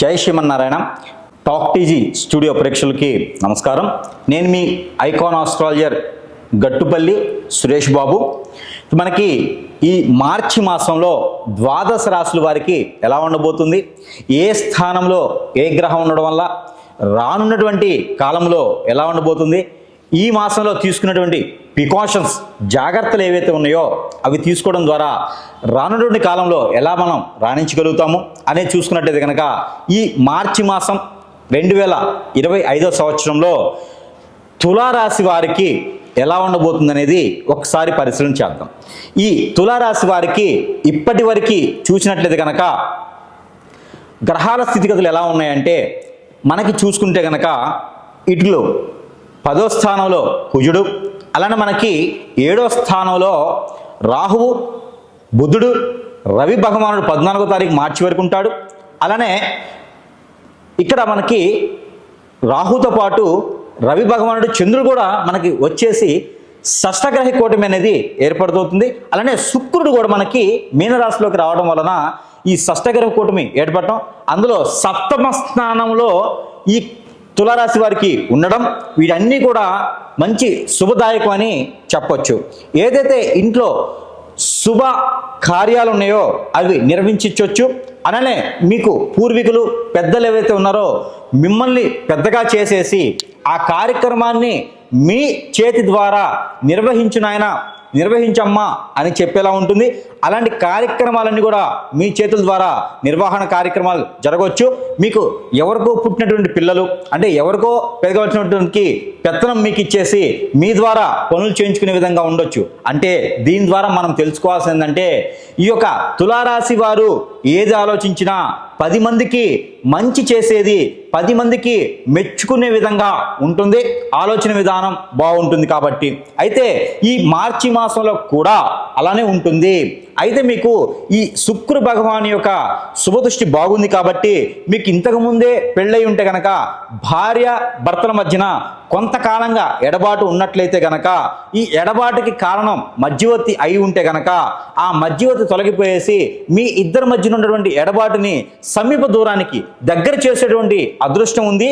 జై Srimannarayana. Talk TG studio ప్రేక్షకులకి నమస్కారం. నేను మీ ఐకాన్ ఆస్ట్రాలజర్ గట్టుపల్లి సురేష్ బాబు. మనకి ఈ మార్చి మాసంలో ద్వాదశ రాశుల వారికి ఎలా ఉండబోతుంది? ఏ స్థానంలో ఏ గ్రహం ఉండడం వల్ల రానున్నటువంటి కాలంలో ఎలా ఉండబోతుంది? ఈ మాసంలో తీసుకున్నటువంటి ప్రికాషన్స్ జాగ్రత్తలు ఏవైతే ఉన్నాయో అవి తీసుకోవడం ద్వారా రానుటువంటి కాలంలో ఎలా మనం రాణించగలుగుతాము అనేది చూసుకున్నట్టయితే కనుక ఈ మార్చి మాసం రెండు వేల ఇరవై ఐదో సంవత్సరంలో తులారాశి వారికి ఎలా ఉండబోతుంది అనేది ఒకసారి పరిశీలన చేద్దాం. ఈ తులారాశి వారికి ఇప్పటి వరకు చూసినట్లయితే కనుక గ్రహాల స్థితిగతులు ఎలా ఉన్నాయంటే మనకి చూసుకుంటే కనుక ఇటులో పదో స్థానంలో కుజుడు అలానే మనకి ఏడో స్థానంలో రాహువు బుధుడు రవి భగవానుడు పద్నాలుగో తారీఖు మార్చి వరకు ఉంటాడు. అలానే ఇక్కడ మనకి రాహుతో పాటు రవి భగవానుడు చంద్రుడు కూడా మనకి వచ్చేసి షష్టగ్రహ కూటమి అనేది ఏర్పడుతుంది అలానే శుక్రుడు కూడా మనకి మీనరాశిలోకి రావడం వలన ఈ షష్టగ్రహ కూటమి ఏర్పడటం అందులో సప్తమ స్థానంలో ఈ తులారాశి వారికి ఉండడం వీటన్నీ కూడా మంచి శుభదాయకం అని చెప్పొచ్చు. ఏదైతే ఇంట్లో శుభ కార్యాలు ఉన్నాయో అవి నిర్వహించవచ్చు అననే మీకు పూర్వీకులు పెద్దలు ఏవైతే ఉన్నారో మిమ్మల్ని పెద్దగా చేసేసి ఆ కార్యక్రమాన్ని మీ చేతి ద్వారా నిర్వహించునాయన నిర్వహించమ్మా అని చెప్పేలా ఉంటుంది. అలాంటి కార్యక్రమాలన్నీ కూడా మీ చేతుల ద్వారా నిర్వహణ కార్యక్రమాలు జరగవచ్చు. మీకు ఎవరికో పుట్టినటువంటి పిల్లలు అంటే ఎవరికో పెరగవలసినటువంటి పెత్తనం మీకు ఇచ్చేసి మీ ద్వారా పనులు చేయించుకునే విధంగా ఉండొచ్చు. అంటే దీని ద్వారా మనం తెలుసుకోవాల్సింది ఏంటంటే ఈ యొక్క తులారాశి వారు ఏది ఆలోచించినా పది మందికి మంచి చేసేది పది మందికి మెచ్చుకునే విధంగా ఉంటుంది. ఆలోచన విధానం బాగుంటుంది కాబట్టి. అయితే ఈ మార్చి మాసంలో కూడా అలానే ఉంటుంది. అయితే మీకు ఈ శుక్ర భగవాన్ యొక్క శుభదృష్టి బాగుంది కాబట్టి మీకు ఇంతకు ముందే పెళ్ళై ఉంటే గనక భార్య భర్తల మధ్యన కొంతకాలంగా ఎడబాటు ఉన్నట్లయితే గనక ఈ ఎడబాటుకి కారణం మధ్యవర్తి అయి ఉంటే గనక ఆ మధ్యవర్తి తొలగిపోయేసి మీ ఇద్దరి మధ్యన ఉన్నటువంటి ఎడబాటుని సమీప దూరానికి దగ్గర చేసేటువంటి అదృష్టం ఉంది.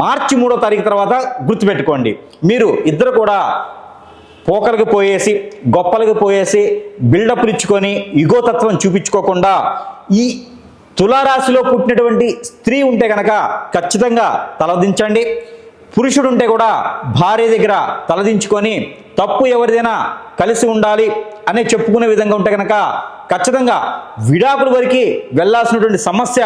మార్చి మూడో తారీఖు తర్వాత గుర్తుపెట్టుకోండి. మీరు ఇద్దరు కూడా పోకలకు పోయేసి గొప్పలకు పోయేసి బిల్డప్లు ఇచ్చుకొని ఇగోతత్వం చూపించుకోకుండా ఈ తులారాశిలో పుట్టినటువంటి స్త్రీ ఉంటే కనుక ఖచ్చితంగా తలదించండి. పురుషుడు ఉంటే కూడా భార్య దగ్గర తలదించుకొని తప్పు ఎవరిదైనా కలిసి ఉండాలి అనే చెప్పుకునే విధంగా ఉంటే కనుక ఖచ్చితంగా విడాకుల వరకు వెళ్ళాల్సినటువంటి సమస్య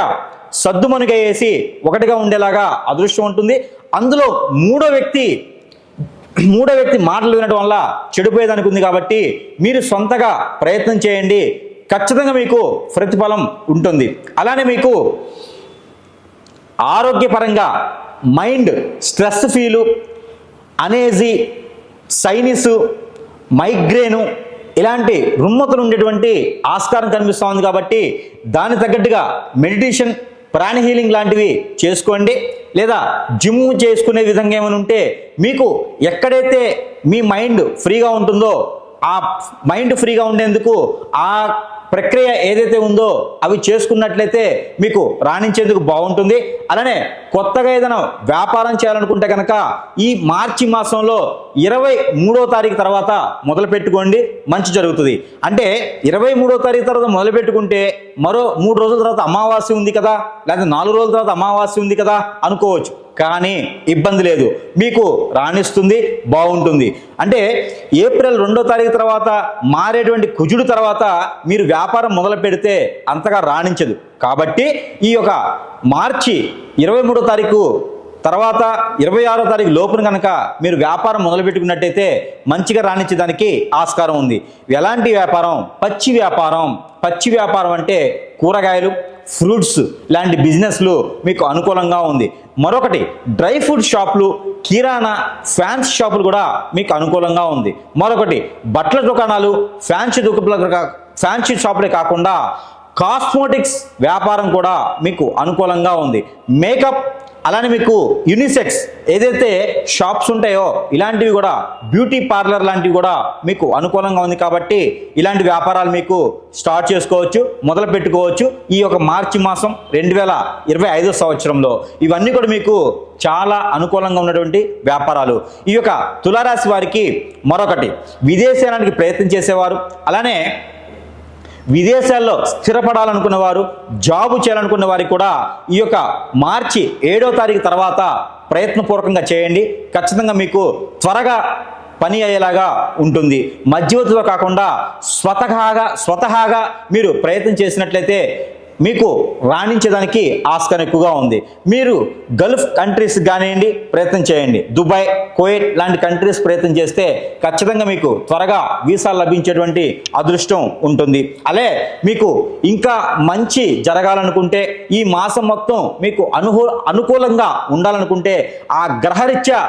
సద్దుమనుగయ్యేసి ఒకటిగా ఉండేలాగా అదృష్టం ఉంటుంది. అందులో మూడో వ్యక్తి మూడో వ్యక్తి మాటలు వినడం వల్ల చెడిపోయేదానికి ఉంది కాబట్టి మీరు సొంతగా ప్రయత్నం చేయండి. ఖచ్చితంగా మీకు ప్రతిఫలం ఉంటుంది. అలానే మీకు ఆరోగ్యపరంగా మైండ్ స్ట్రెస్ ఫీలు అనేజీ సైనిస్ మైగ్రేను ఇలాంటి రుమ్మతులు ఉండేటువంటి ఆస్కారం కనిపిస్తూ ఉంది కాబట్టి దాని తగ్గట్టుగా మెడిటేషన్ ప్రాణ హీలింగ్ లాంటివి చేసుకోండి. లేదా జిమ్ చేసుకునే విధంగా ఏమైనా ఉంటే మీకు ఎక్కడైతే మీ మైండ్ ఫ్రీగా ఉంటుందో ఆ మైండ్ ఫ్రీగా ఉండేందుకు ఆ ప్రక్రియ ఏదైతే ఉందో అవి చేసుకున్నట్లయితే మీకు రాణించేందుకు బాగుంటుంది. అలానే కొత్తగా ఏదైనా వ్యాపారం చేయాలనుకుంటే కనుక ఈ మార్చి మాసంలో ఇరవై మూడో తారీఖు తర్వాత మొదలు పెట్టుకోండి మంచి జరుగుతుంది. అంటే ఇరవై మూడో తారీఖు తర్వాత మొదలు పెట్టుకుంటే మరో మూడు రోజుల తర్వాత అమావాస్య ఉంది కదా లేదా నాలుగు రోజుల తర్వాత అమావాస్య ఉంది కదా అనుకోవచ్చు. కానీ ఇబ్బంది లేదు. మీకు రాణిస్తుంది బాగుంటుంది. అంటే ఏప్రిల్ రెండో తారీఖు తర్వాత మారేటువంటి కుజుడు తర్వాత మీరు వ్యాపారం మొదలు పెడితే అంతగా రాణించదు. కాబట్టి ఈ యొక్క మార్చి ఇరవై మూడో తారీఖు తర్వాత ఇరవై ఆరో తారీఖు లోపున కనుక మీరు వ్యాపారం మొదలుపెట్టుకున్నట్టయితే మంచిగా రాణించడానికి ఆస్కారం ఉంది. ఎలాంటి వ్యాపారం? పచ్చి వ్యాపారం. పచ్చి వ్యాపారం అంటే కూరగాయలు ఫ్రూట్స్ లాంటి బిజినెస్లు మీకు అనుకూలంగా ఉంది. మరొకటి డ్రై ఫ్రూట్ షాపులు కిరాణా ఫ్యాన్స్ షాపులు కూడా మీకు అనుకూలంగా ఉంది. మరొకటి బట్టల దుకాణాలు ఫ్యాన్సీ దుకాణాలు ఫ్యాన్సీ షాపులే కాకుండా కాస్మోటిక్స్ వ్యాపారం కూడా మీకు అనుకూలంగా ఉంది. మేకప్ అలానే మీకు యూనిసెక్స్ ఏదైతే షాప్స్ ఉంటాయో ఇలాంటివి కూడా బ్యూటీ పార్లర్ లాంటివి కూడా మీకు అనుకూలంగా ఉంది కాబట్టి ఇలాంటి వ్యాపారాలు మీకు స్టార్ట్ చేసుకోవచ్చు మొదలు పెట్టుకోవచ్చు. ఈ యొక్క మార్చి మాసం రెండు వేల ఇరవై ఐదో సంవత్సరంలో ఇవన్నీ కూడా మీకు చాలా అనుకూలంగా ఉన్నటువంటి వ్యాపారాలు. ఈ యొక్క తులారాశి వారికి మరొకటి విదేశానికి ప్రయత్నం చేసేవారు. అలానే విదేశాల్లో స్థిరపడాలనుకున్న వారు జాబు చేయాలనుకున్న వారికి కూడా ఈ యొక్క మార్చి ఏడో తారీఖు తర్వాత ప్రయత్నపూర్వకంగా చేయండి. ఖచ్చితంగా మీకు త్వరగా పని అయ్యేలాగా ఉంటుంది. మధ్యవర్తితో కాకుండా స్వతహాగా స్వతహాగా మీరు ప్రయత్నం చేసినట్లయితే మీకు రాణించేదానికి ఆస్కారం ఎక్కువగా ఉంది. మీరు గల్ఫ్ కంట్రీస్ కానివ్వండి ప్రయత్నం చేయండి. దుబాయ్ కోయట్ లాంటి కంట్రీస్ ప్రయత్నం చేస్తే ఖచ్చితంగా మీకు త్వరగా వీసాలు లభించేటువంటి అదృష్టం ఉంటుంది. అలే మీకు ఇంకా మంచి జరగాలనుకుంటే ఈ మాసం మొత్తం మీకు అనుకూ అనుకూలంగా ఉండాలనుకుంటే ఆ గ్రహరీత్యా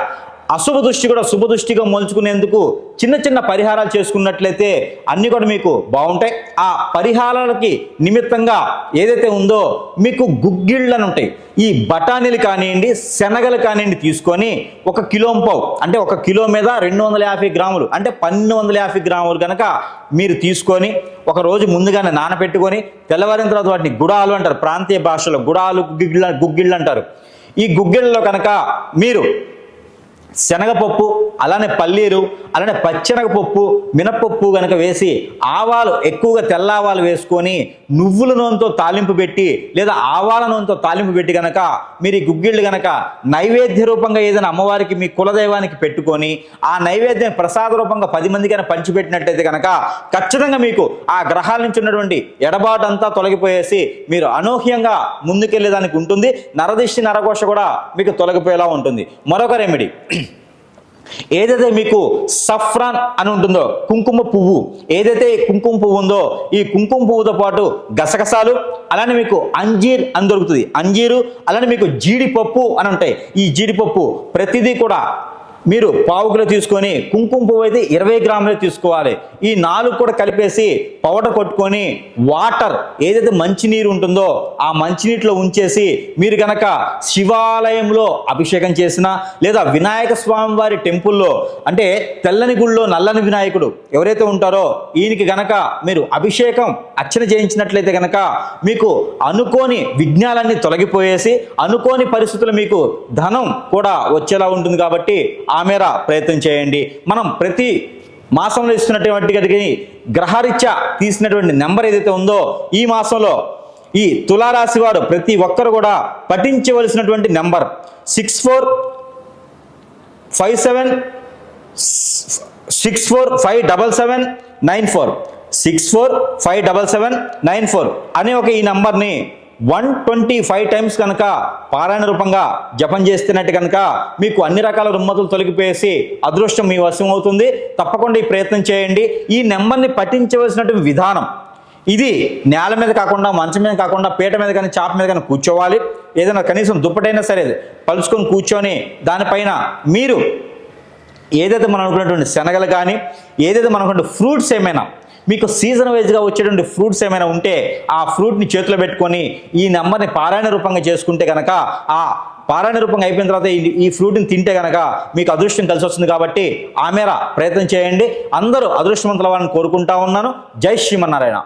అశుభ దృష్టి కూడా శుభ దృష్టిగా మలుచుకునేందుకు చిన్న చిన్న పరిహారాలు చేసుకున్నట్లయితే అన్నీ కూడా మీకు బాగుంటాయి. ఆ పరిహారాలకి నిమిత్తంగా ఏదైతే ఉందో మీకు గుగ్గిళ్ళని ఉంటాయి. ఈ బఠానీలు కానివ్వండి శనగలు కానివ్వండి తీసుకొని ఒక కిలో పావు అంటే ఒక కిలో మీద రెండు వందల యాభై గ్రాములు అంటే పన్నెండు వందల యాభై గ్రాములు కనుక మీరు తీసుకొని ఒక రోజు ముందుగానే నానబెట్టుకొని తెల్లవారిన తర్వాత వాటిని గుడాలు అంటారు. ప్రాంతీయ భాషలో గుడాలు గుగ్గిళ్ళ గుగ్గిళ్ళు అంటారు. ఈ గుగ్గిళ్ళలో కనుక మీరు శనగపప్పు అలానే పల్లీలు అలానే పచ్చెనగపప్పు మినపప్పు కనుక వేసి ఆవాలు ఎక్కువగా తెల్ల ఆవాలు వేసుకొని నువ్వుల నూనెతో తాలింపు పెట్టి లేదా ఆవాల నూనెతో తాలింపు పెట్టి కనుక మీరు ఈ గుగ్గిళ్ళు కనుక నైవేద్య రూపంగా ఏదైనా అమ్మవారికి మీ కులదైవానికి పెట్టుకొని ఆ నైవేద్యం ప్రసాద రూపంగా పది మందికైనా పంచిపెట్టినట్టయితే కనుక ఖచ్చితంగా మీకు ఆ గ్రహాల నుంచి ఉన్నటువంటి ఎడబాటంతా తొలగిపోయేసి మీరు అనూహ్యంగా ముందుకెళ్ళేదానికి ఉంటుంది. నరదిష్టి నరఘోష కూడా మీకు తొలగిపోయేలా ఉంటుంది. మరొక రెమెడీ ఏదైతే మీకు సఫ్రాన్ అని ఉంటుందో కుంకుమ పువ్వు ఏదైతే కుంకుమ పువ్వు ఉందో ఈ కుంకుమ పువ్వుతో పాటు గసగసాలు అలానే మీకు అంజీర్ అని దొరుకుతుంది. అంజీరు అలానే మీకు జీడిపప్పు అని ఉంటాయి. ఈ జీడిపప్పు ప్రతిదీ కూడా మీరు పావు కిలో తీసుకొని కుంకుమ పువ్వు అయితే ఇరవై గ్రాములు తీసుకోవాలి. ఈ నాలుగు కూడా కలిపేసి పౌడర్ కొట్టుకొని వాటర్ ఏదైతే మంచినీరు ఉంటుందో ఆ మంచినీటిలో ఉంచేసి మీరు గనక శివాలయంలో అభిషేకం చేసినా లేదా వినాయక స్వామి వారి టెంపుల్లో అంటే తెల్లని గుళ్ళో నల్లని వినాయకుడు ఎవరైతే ఉంటారో ఈయనకి గనక మీరు అభిషేకం అర్చన చేయించినట్లయితే గనక మీకు అనుకోని విఘ్నాలన్నీ తొలగిపోయేసి అనుకోని పరిస్థితులు మీకు ధనం కూడా వచ్చేలా ఉంటుంది కాబట్టి ఆ మేర ప్రయత్నం చేయండి. మనం ప్రతి మాసంలో ఇస్తున్నటువంటి గ్రహరీత్యా తీసినటువంటి నెంబర్ ఏదైతే ఉందో ఈ మాసంలో ఈ తులారాశి వారు ప్రతి ఒక్కరు కూడా పఠించవలసినటువంటి number six four five seven six four five double seven nine four. Six four five double seven nine four అనే ఒక ఈ నంబర్ని వన్ ట్వంటీ ఫైవ్ టైమ్స్ కనుక పారాయణ రూపంగా జపం చేస్తున్నట్టు కనుక మీకు అన్ని రకాల రుమ్మతులు తొలగిపోయేసి అదృష్టం మీ వశం అవుతుంది. తప్పకుండా ఈ ప్రయత్నం చేయండి. ఈ నెంబర్ని పఠించవలసినటువంటి విధానం ఇది నేల మీద కాకుండా మంచం మీద కాకుండా పీట మీద కానీ చాప మీద కానీ కూర్చోవాలి. ఏదైనా కనీసం దుప్పటైనా సరే పలుచుకొని కూర్చొని దానిపైన మీరు ఏదైతే మనం అనుకున్నటువంటి శనగలు కానీ ఏదైతే మనం అనుకున్న ఫ్రూట్స్ ఏమైనా మీకు సీజన్ వైజ్గా వచ్చేటువంటి ఫ్రూట్స్ ఏమైనా ఉంటే ఆ ఫ్రూట్ని చేతిలో పెట్టుకొని ఈ నెంబర్ని పారాయణ రూపంగా చేసుకుంటే కనుక ఆ పారాయణ రూపంగా అయిపోయిన తర్వాత ఈ- ఈ ఫ్రూట్ని తింటే కనుక మీకు అదృష్టం కలిసి వస్తుంది కాబట్టి ఆ మేర ప్రయత్నం చేయండి. అందరూ అదృష్టవంతుల వారిని కోరుకుంటా ఉన్నాను. జై శ్రీమన్నారాయణ.